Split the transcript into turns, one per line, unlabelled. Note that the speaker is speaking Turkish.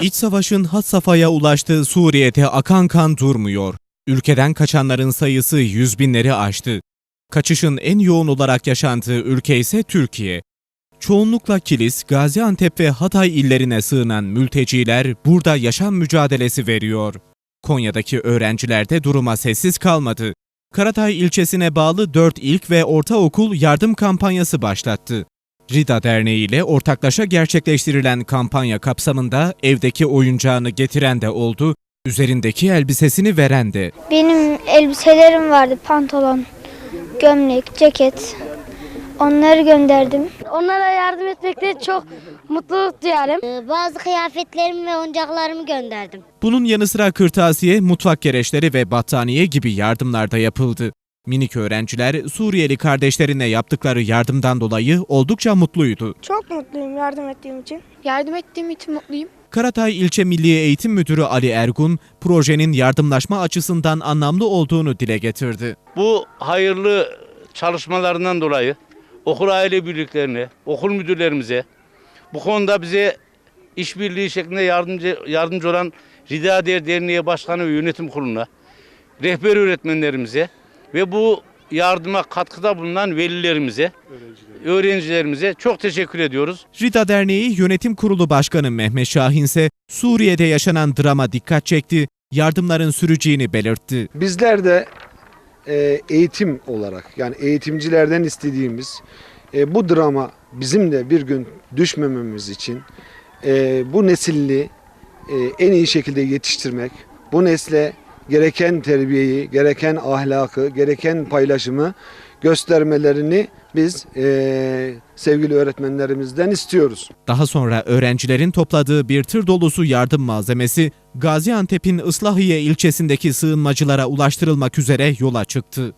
İç savaşın had safhaya ulaştığı Suriye'de akan kan durmuyor. Ülkeden kaçanların sayısı yüz binleri aştı. Kaçışın en yoğun olarak yaşandığı ülke ise Türkiye. Çoğunlukla Kilis, Gaziantep ve Hatay illerine sığınan mülteciler burada yaşam mücadelesi veriyor. Konya'daki öğrenciler de duruma sessiz kalmadı. Karatay ilçesine bağlı 4 ilk ve ortaokul yardım kampanyası başlattı. Rida Derneği ile ortaklaşa gerçekleştirilen kampanya kapsamında evdeki oyuncağını getiren de oldu, üzerindeki elbisesini veren de.
Benim elbiselerim vardı. Pantolon, gömlek, ceket. Onları gönderdim.
Onlara yardım etmekte çok mutluluk duyarım.
Ee, Bazı kıyafetlerimi ve oyuncaklarımı gönderdim.
Bunun yanı sıra kırtasiye, mutfak gereçleri ve battaniye gibi yardımlar da yapıldı. Minik öğrenciler Suriyeli kardeşlerine yaptıkları yardımdan dolayı oldukça mutluydu.
Çok mutluyum yardım ettiğim için.
Yardım ettiğim için mutluyum.
Karatay İlçe Milli Eğitim Müdürü Ali Ergun, projenin yardımlaşma açısından anlamlı olduğunu dile getirdi.
Bu hayırlı çalışmalarından dolayı okul aile birliklerine, okul müdürlerimize, bu konuda bize işbirliği şeklinde yardımcı, yardımcı olan Rida Der Derneği Başkanı ve Yönetim Kurulu'na, rehber öğretmenlerimize ve bu yardıma katkıda bulunan velilerimize, öğrencilerimize çok teşekkür ediyoruz.
Rida Derneği Yönetim Kurulu Başkanı Mehmet Şahin ise Suriye'de yaşanan drama dikkat çekti, yardımların süreceğini belirtti.
Bizler de e, eğitim olarak yani eğitimcilerden istediğimiz e, bu drama bizim de bir gün düşmememiz için e, bu nesilli en iyi şekilde yetiştirmek, bu nesle gereken terbiyeyi, gereken ahlakı, gereken paylaşımı göstermelerini biz e, sevgili öğretmenlerimizden istiyoruz.
Daha sonra öğrencilerin topladığı bir tır dolusu yardım malzemesi Gaziantep'in Islahiye ilçesindeki sığınmacılara ulaştırılmak üzere yola çıktı.